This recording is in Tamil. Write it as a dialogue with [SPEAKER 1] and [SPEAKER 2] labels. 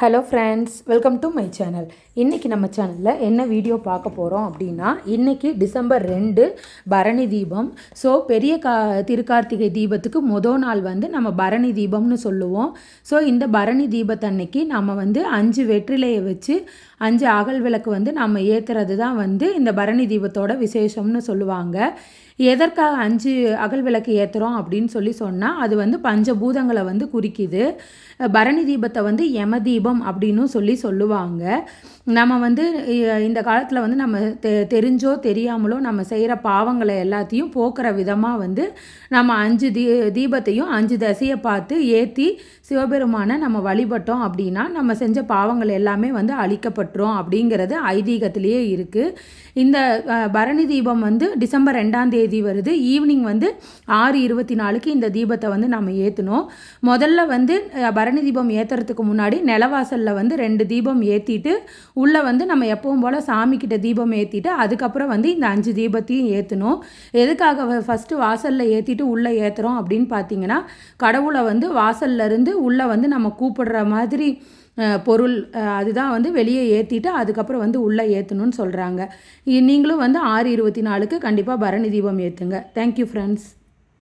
[SPEAKER 1] Hello friends welcome to my channel இன்றைக்கி நம்ம சேனலில் என்ன வீடியோ பார்க்க போகிறோம் அப்படின்னா இன்றைக்கி டிசம்பர் ரெண்டு பரணி தீபம். ஸோ பெரிய கா திருக்கார்த்திகை தீபத்துக்கு மொதல் நாள் வந்து நம்ம பரணி தீபம்னு சொல்லுவோம். ஸோ இந்த பரணி தீபத்தன்னைக்கு நம்ம வந்து அஞ்சு வெற்றிலையை வச்சு அஞ்சு அகல் விளக்கு வந்து நம்ம ஏற்றுறது தான் வந்து இந்த பரணி தீபத்தோட விசேஷம்னு சொல்லுவாங்க. எதற்காக அஞ்சு அகல் விளக்கு ஏற்றுறோம் அப்படின்னு சொல்லி சொன்னால் அது வந்து பஞ்சபூதங்களை வந்து குறிக்குது. பரணி தீபத்தை வந்து யம தீபம் அப்படின்னும் சொல்லி சொல்லுவாங்க. நம்ம வந்து இந்த காலத்தில் வந்து நம்ம தெ தெரிஞ்சோ தெரியாமலோ நம்ம செய்கிற பாவங்களை எல்லாத்தையும் போக்குற விதமாக வந்து நம்ம அஞ்சு தீ தீபத்தையும் அஞ்சு தசையை பார்த்து ஏற்றி சிவபெருமானை நம்ம வழிபட்டோம் அப்படின்னா நம்ம செஞ்ச பாவங்கள் எல்லாமே வந்து அழிக்கப்பட்டுரும் அப்படிங்கிறது ஐதீகத்திலேயே இருக்குது இந்த பரணி தீபம் வந்து டிசம்பர் ரெண்டாம் தேதி வருது. ஈவினிங் வந்து ஆறு இருபத்தி நாலுக்கு இந்த தீபத்தை வந்து நம்ம ஏற்றணும் முதல்ல வந்து பரணி தீபம் ஏற்றுறதுக்கு முன்னாடி வாசலில் வந்து ரெண்டு தீபம் ஏற்றிட்டு உள்ளே வந்து நம்ம எப்பவும் போல் சாமிக்கிட்ட தீபம் ஏற்றிட்டு அதுக்கப்புறம் வந்து இந்த அஞ்சு தீபத்தையும் ஏற்றணும் எதுக்காக ஃபஸ்ட்டு வாசலில் ஏற்றிட்டு உள்ளே ஏற்றுறோம் அப்படின்னு பார்த்தீங்கன்னா கடவுளை வந்து வாசல்ல இருந்து உள்ளே வந்து நம்ம கூப்பிடுற மாதிரி பொருள் அதுதான் வந்து வெளியே ஏற்றிட்டு அதுக்கப்புறம் வந்து உள்ளே ஏற்றணும்னு சொல்கிறாங்க நீங்களும் வந்து ஆறு இருபத்தி நாலுக்கு கண்டிப்பாக பரணி தீபம் ஏற்றுங்க தேங்க்யூ ஃப்ரெண்ட்ஸ்